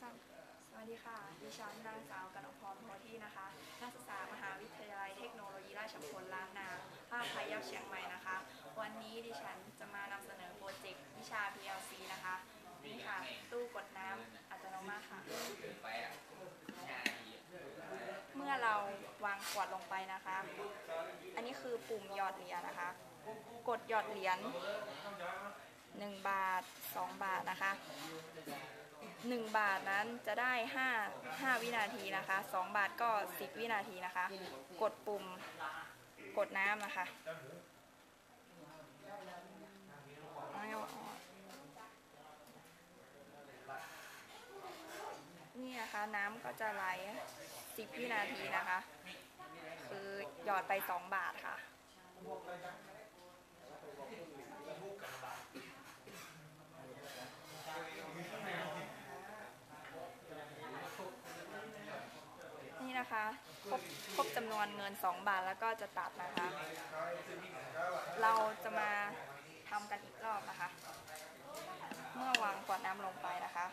สามสวัสดีค่ะ ดิฉันนางสาวกนกพรโพธินะคะ นักศึกษามหาวิทยาลัยเทคโนโลยีราชมงคลล้านนาภาคพายัพเชียงใหม่นะคะ วันนี้ดิฉันจะมานำเสนอโปรเจกต์วิชา PLC นะคะ นี่ค่ะ ตู้กดน้ำอัตโนมัติค่ะ เมื่อเราวางขวดลงไปนะคะ อันนี้คือปุ่มหยอดเหรียญนะคะ กดหยอดเหรียญ1บาท 2 บาทนะคะ 1 บาทนั้นจะได้ 5 5 วินาทีนะคะ 2 บาทก็ 10 วินาทีนะคะ กดปุ่มกดน้ำนะคะนี่นะคะ น้ำก็จะไหล 10 วินาทีนะคะ คือหยอดไป 2 บาทค่ะ นะคะครบครบจำนวนเงิน 2 บาทแล้วก็จะตัดนะคะ เราจะมาทำกันอีกรอบนะคะ เมื่อวางขวดน้ำลงไปนะคะ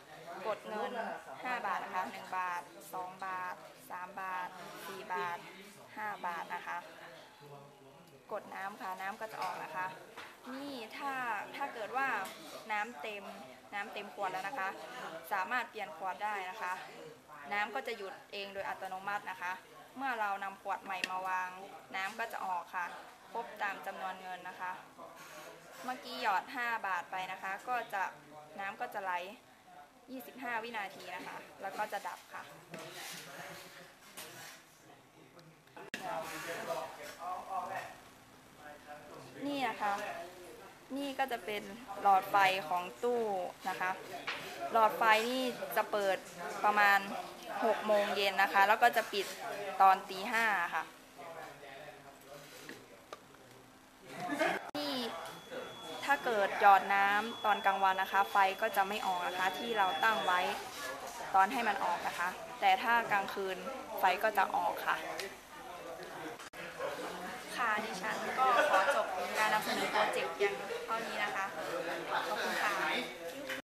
กดเงิน 5 บาทนะคะ 1 บาท 2 บาท 3 บาท 4 บาท 5 บาทนะคะ กดน้ำค่ะน้ำก็จะออกนะคะ นี่ถ้าถ้าเกิดว่าน้ำเต็ม น้ำเต็มขวดแล้วนะคะ สามารถเปลี่ยนขวดได้นะคะ น้ำก็จะหยุดเองโดยอัตโนมัตินะคะ เมื่อเรานำขวดใหม่มาวาง น้ำก็จะออกค่ะ ครบตามจำนวนเงินนะคะ เมื่อกี้หยอด 5 บาทไปนะคะ ก็จะน้ำก็จะไหล 25 วินาทีนะคะ แล้วก็จะดับค่ะนี่นะคะ นี่ก็จะเป็นหลอดไฟของตู้นะคะ หลอดไฟนี่จะเปิดประมาณ6โมงเย็นนะคะ แล้วก็จะปิดตอนตีห้าค่ะ นี่ถ้าเกิดหยอดน้ำตอนกลางวันนะคะ ไฟก็จะไม่ออกนะคะ ที่เราตั้งไว้ตอนให้มันออกนะคะ แต่ถ้ากลางคืนไฟก็จะออกค่ะ ค่ะดิฉันก็ขอ การนำเสนอโปรเจกต์อย่างเท่านี้นะคะขอบคุณ